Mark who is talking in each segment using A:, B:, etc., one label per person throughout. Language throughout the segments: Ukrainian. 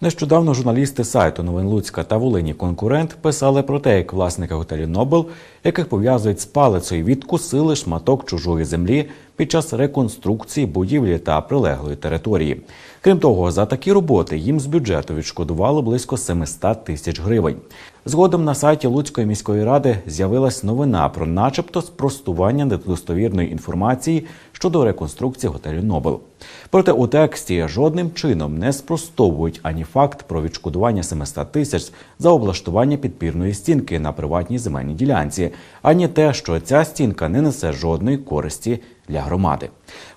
A: Нещодавно журналісти сайту Новин Луцька та Волині Конкурент писали про те, як власники готелю Нобел, яких пов'язують з палицею, відкусили шматок чужої землі під час реконструкції будівлі та прилеглої території. Крім того, за такі роботи їм з бюджету відшкодували близько 700 тисяч гривень. Згодом на сайті Луцької міської ради з'явилась новина про, начебто, спростування недостовірної інформації щодо реконструкції готелю Нобел. Проте у тексті жодним чином не спростовують ані факт про відшкодування 700 тисяч за облаштування підпірної стінки на приватній земельній ділянці, ані те, що ця стінка не несе жодної користі для громади.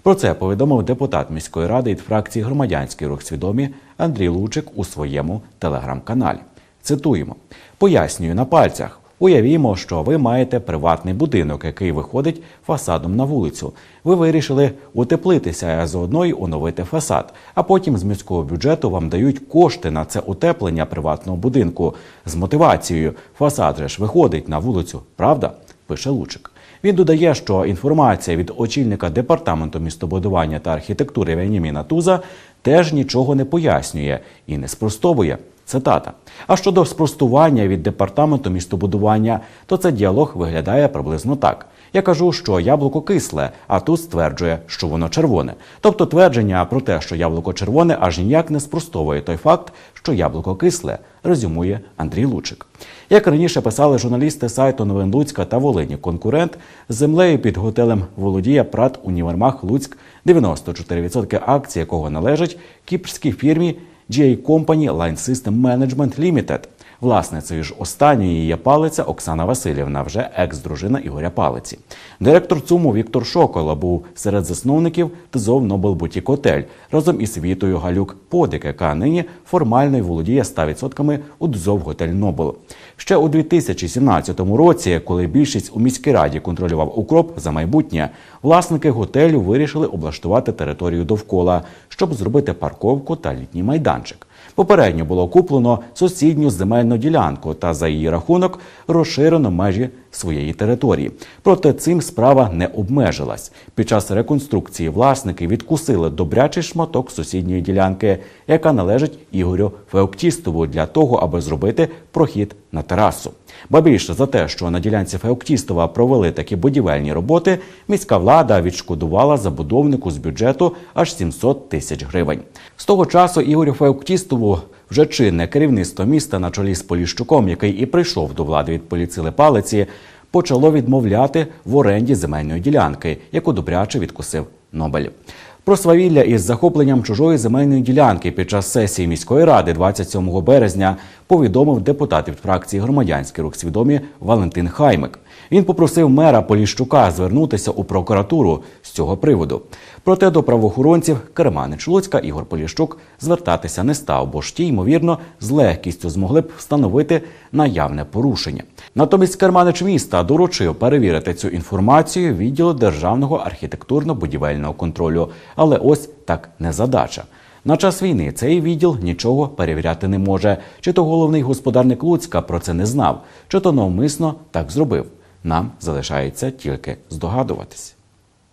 A: Про це повідомив депутат міської ради від фракції Громадянський рух свідомі Андрій Лучик у своєму телеграм-каналі. Цитуємо: пояснюю на пальцях. Уявімо, що ви маєте приватний будинок, який виходить фасадом на вулицю. Ви вирішили утеплитися, а заодно й оновити фасад. А потім з міського бюджету вам дають кошти на це утеплення приватного будинку з мотивацією. Фасад же ж виходить на вулицю, правда? Пише Лучик. Він додає, що інформація від очільника департаменту містобудування та архітектури Веніміна Туза теж нічого не пояснює і не спростовує. Цитата. А щодо спростування від департаменту містобудування, то цей діалог виглядає приблизно так. Я кажу, що яблуко кисле, а тут стверджує, що воно червоне. Тобто твердження про те, що яблуко червоне, аж ніяк не спростовує той факт, що яблуко кисле, резюмує Андрій Лучик. Як раніше писали журналісти сайту Новин Луцька та Волині, конкурент з землею під готелем володіє Прат Універмаг Луцьк, 94% акцій якого належать кіпрській фірмі GA Company Line System Management Limited. Власницею ж останньої є палиця Оксана Васильівна, вже екс-дружина Ігоря Палиці. Директор ЦУМу Віктор Шокола був серед засновників ТЗОВ Нобел Бутік Отель разом із Вітою Галюк Подик, яка нині формально володіє 100% у ДЗОВ Готель Нобел. Ще у 2017 році, коли більшість у міській раді контролював укроп за майбутнє, власники готелю вирішили облаштувати територію довкола, щоб зробити парковку та літній майданчик. Попередньо було куплено сусідню земельну ділянку та за її рахунок розширено межі своєї території. Проте цим справа не обмежилась. Під час реконструкції власники відкусили добрячий шматок сусідньої ділянки, яка належить Ігорю Феоктістову для того, аби зробити прохід на терасу. Ба більше за те, що на ділянці Феоктістова провели такі будівельні роботи, міська влада відшкодувала забудовнику з бюджету аж 700 тисяч гривень. З того часу Ігорю Феоктістову вже чинне керівництво міста на чолі з Поліщуком, який і прийшов до влади від поліцили палиці, почало відмовляти в оренді земельної ділянки, яку добряче відкусив Нобель. Про свавілля із захопленням чужої земельної ділянки під час сесії міської ради 27 березня повідомив депутат від фракції громадянський рух свідомі Валентин Хаймик. Він попросив мера Поліщука звернутися у прокуратуру з цього приводу. Проте до правоохоронців Керманич Луцька Ігор Поліщук звертатися не став, бо ж ті, ймовірно, з легкістю змогли б встановити наявне порушення. Натомість Керманич міста доручив перевірити цю інформацію відділу державного архітектурно-будівельного контролю. Але ось так не задача. На час війни цей відділ нічого перевіряти не може. Чи то головний господарник Луцька про це не знав, чи то навмисно так зробив. Нам залишається тільки здогадуватись.